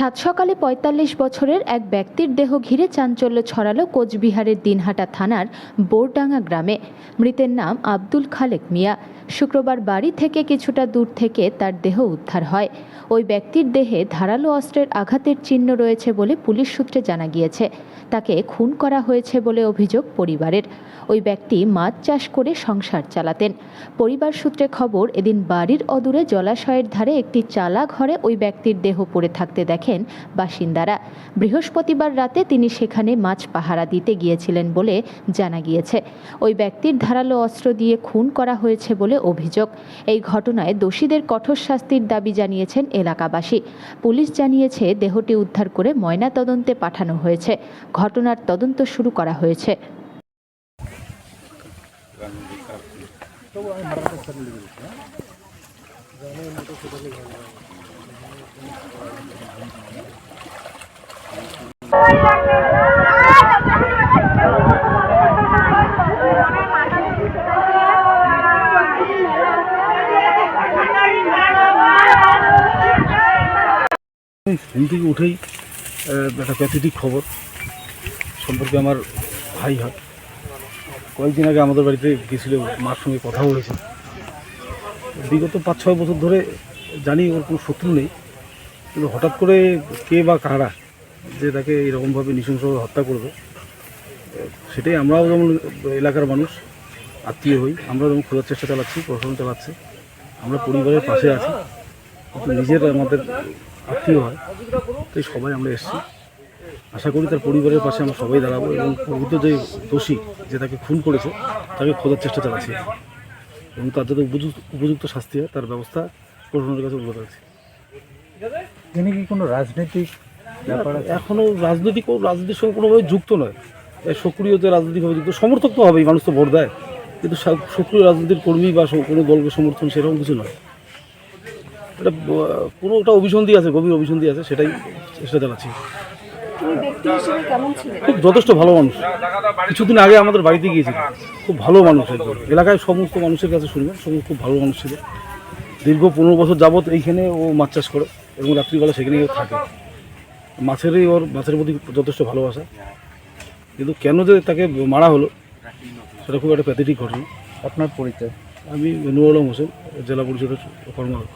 সাত সকালে পঁয়তাল্লিশ বছরের এক ব্যক্তির দেহ ঘিরে চাঞ্চল্য ছড়ালো কোচবিহারের দিনহাটা থানার বোরডাঙ্গা গ্রামে। মৃতের নাম আব্দুল খালেক মিয়া। শুক্রবার বাড়ি থেকে কিছুটা দূর থেকে তার দেহ উদ্ধার হয়। ওই ব্যক্তির দেহে ধারালো অস্ত্রের আঘাতের চিহ্ন রয়েছে বলে পুলিশ সূত্রে জানা গিয়েছে। তাকে খুন করা হয়েছে বলে অভিযোগ পরিবারের। ওই ব্যক্তি মাছ চাষ করে সংসার চালাতেন। পরিবার সূত্রে খবর, এদিন বাড়ির অদূরে জলাশয়ের ধারে একটি চালা ঘরে ওই ব্যক্তির দেহ পড়ে থাকতে দেখেন বাসিন্দারা। বৃহস্পতিবার রাতে তিনি সেখানে মাছ পাহারা দিতে গিয়েছিলেন বলে জানা গিয়েছে। ওই ব্যক্তির ধারালো অস্ত্র দিয়ে খুন করা হয়েছে বলে অভিযোগ। এই ঘটনায় দোষীদের কঠোর শাস্তির দাবি জানিয়েছেন এলাকাবাসী। পুলিশ জানিয়েছে, দেহটি উদ্ধার করে ময়নাতদন্তে পাঠানো হয়েছে। ঘটনার তদন্ত শুরু করা হয়েছে। আমি ঘুম থেকে উঠেই একটা প্যাথেটিক খবর সম্পর্কে আমার ভাই হয়। কয়েকদিন আগে আমাদের বাড়িতে গেছিল, মার সঙ্গে কথা বলেছে বিগত পাঁচ ছয় বছর ধরে জানি ওর কোনো শত্রু নেই। কিন্তু হঠাৎ করে কে বা কারা যে তাকে এরকমভাবে নৃশংসভাবে হত্যা করবে, সেটাই আমরাও যেমন এলাকার মানুষ, আত্মীয় হই আমরা যেমন খোঁজার চেষ্টা চালাচ্ছি, প্রশাসন চালাচ্ছি, আমরা পরিবারের পাশে আছি নিজের আমাদের আত্মীয় হয়, তাই সবাই আমরা এসেছি। আশা করি তার পরিবারের পাশে আমরা সবাই দাঁড়াবো এবং প্রকৃত যে দোষী যে তাকে খুন করেছে, তাকে খোঁজার চেষ্টা চালাচ্ছি। এবং তার যাতে উপযুক্ত উপযুক্ত শাস্তি হয়, তার ব্যবস্থা প্রশাসনের কাছে অনুরোধ আছে তিনি কি কোনো রাজনৈতিক ব্যাপার এখনও রাজনৈতিক রাজনীতির সঙ্গে কোনোভাবে যুক্ত নয়। সক্রিয় যে রাজনৈতিকভাবে যুক্ত সমর্থক তো হবেই মানুষ তো ভোট দেয়। কিন্তু সক্রিয় রাজনীতির কর্মী বা কোনো দলকে সমর্থন সেরকম কিছু নয়। এটা কোনো একটা অভিসন্ধি আছে গভীর অভিসন্ধি আছে সেটাই চেষ্টা চালাচ্ছি খুব যথেষ্ট ভালো মানুষ। কিছুদিন আগে আমাদের বাড়িতে গিয়েছিল। খুব ভালো মানুষ একজন। এলাকায় সমস্ত মানুষের কাছে শুনবেন সমস্ত খুব ভালো মানুষ ছিল। দীর্ঘ পনেরো বছর যাবৎ এইখানে ও মাছ চাষ করে। এবং রাত্রিবেলা সেখানেই ও থাকে। মাছেরই ওর মাছের প্রতি যথেষ্ট ভালোবাসা। কিন্তু কেন যে তাকে মারা হলো সেটা খুব একটা প্যাথেটিক ঘটনা। আপনার পরিচয়? আমি নুর আলম হোসেন জেলা পরিষদের কর্মরত।